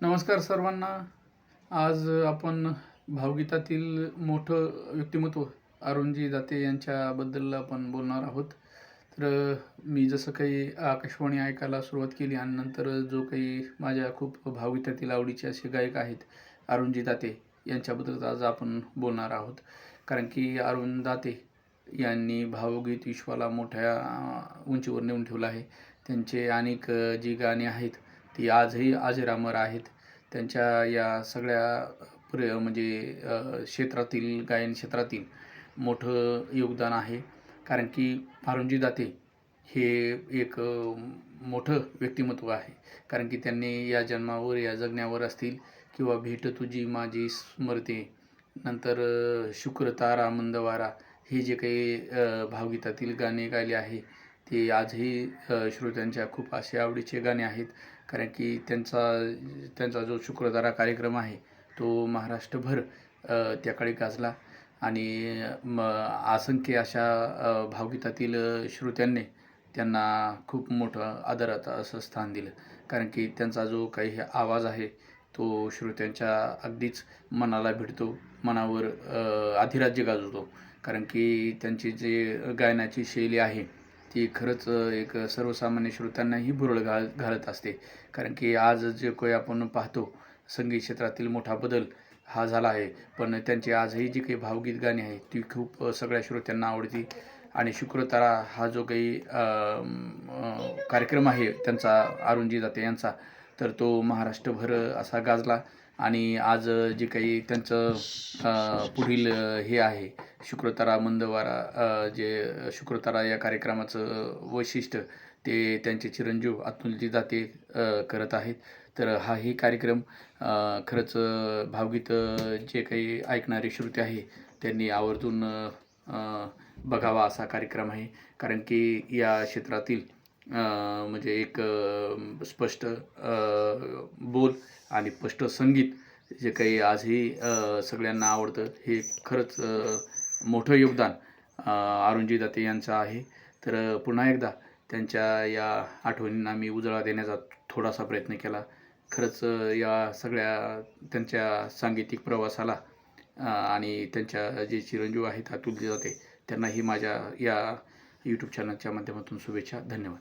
नमस्कार सर्वांना. आज आपण भावगीतातील मोठं व्यक्तिमत्व अरुणजी दाते यांच्याबद्दल आपण बोलणार आहोत. तर मी जसं काही आकाशवाणी ऐकायला सुरुवात केली आणि नंतर जो काही माझ्या खूप भावगीतातील आवडीचे असे गायक आहेत अरुणजी दाते यांच्याबद्दल आज आपण बोलणार आहोत. कारण की अरुण दाते यांनी भावगीत विश्वाला मोठ्या उंचीवर नेऊन ठेवलं आहे. त्यांचे अनेक जी गाणी आहेत ती आजही अजरामर आहेत. त्यांच्या या सगळ्या प्र म्हणजे क्षेत्रातील गायन क्षेत्रातील मोठं योगदान आहे. कारण की फारुंजी दाते हे एक मोठं व्यक्तिमत्व आहे. कारण की त्यांनी या जन्मावर या जगण्यावर असतील किंवा भेट तुझी माझी स्मरते नंतर शुक्र तारा मंदवारा हे जे काही भावगीतातील गाणे गायले आहे ते आजही श्रोत्यांच्या खूप असे आवडीचे गाणे आहेत. कारण की त्यांचा त्यांचा जो शुक्रधारा कार्यक्रम आहे तो महाराष्ट्रभर अ, त्या काळी गाजला. आणि म असंख्य अशा भावगीतातील श्रोत्यांनी त्यांना खूप मोठं आदरात असं स्थान दिलं. कारण की त्यांचा जो काही आवाज आहे तो श्रोत्यांच्या अगदीच मनाला भिडतो मनावर अधिराज्य गाजवतो. कारण की त्यांची जे गायनाची शैली आहे ती खरंच एक सर्वसामान्य श्रोत्यांनाही भुरळ घाल घालत असते. कारण की आज जे काही आपण पाहतो संगीत क्षेत्रातील मोठा बदल हा झाला आहे. पण त्यांची आजही जी काही भावगीत गाणी आहेत ती खूप सगळ्या श्रोत्यांना आवडती. आणि शुक्रतारा हा जो काही कार्यक्रम आहे त्यांचा अरुणजी जाते यांचा तर तो महाराष्ट्रभर असा गाजला. आणि आज जे काही त्यांचं पुढील हे आहे शुक्रतारा मंदवारा जे शुक्रतारा या कार्यक्रमाचं वैशिष्ट्य ते त्यांचे चिरंजीव अतुलजी दाते करत आहेत. तर हाही कार्यक्रम खरंच भावगीत जे काही ऐकणारे श्रोते आहे त्यांनी आवर्जून बघावा असा कार्यक्रम आहे. कारण की या क्षेत्रातील म्हणजे एक स्पष्ट बोल आणि स्पष्ट संगीत जे काही आजही सगळ्यांना आवडतं हे खरंच मोठं योगदान अरुणजी दाते यांचं आहे. तर पुन्हा एकदा त्यांच्या या आठवणींना मी उजाळा देण्याचा थोडासा प्रयत्न केला. खरंच या सगळ्या त्यांच्या सांगीतिक प्रवासाला आणि त्यांच्या जे चिरंजीव आहेत अतुलजी जाते त्यांनाही माझ्या या यूट्यूब चॅनलच्या माध्यमातून शुभेच्छा. धन्यवाद.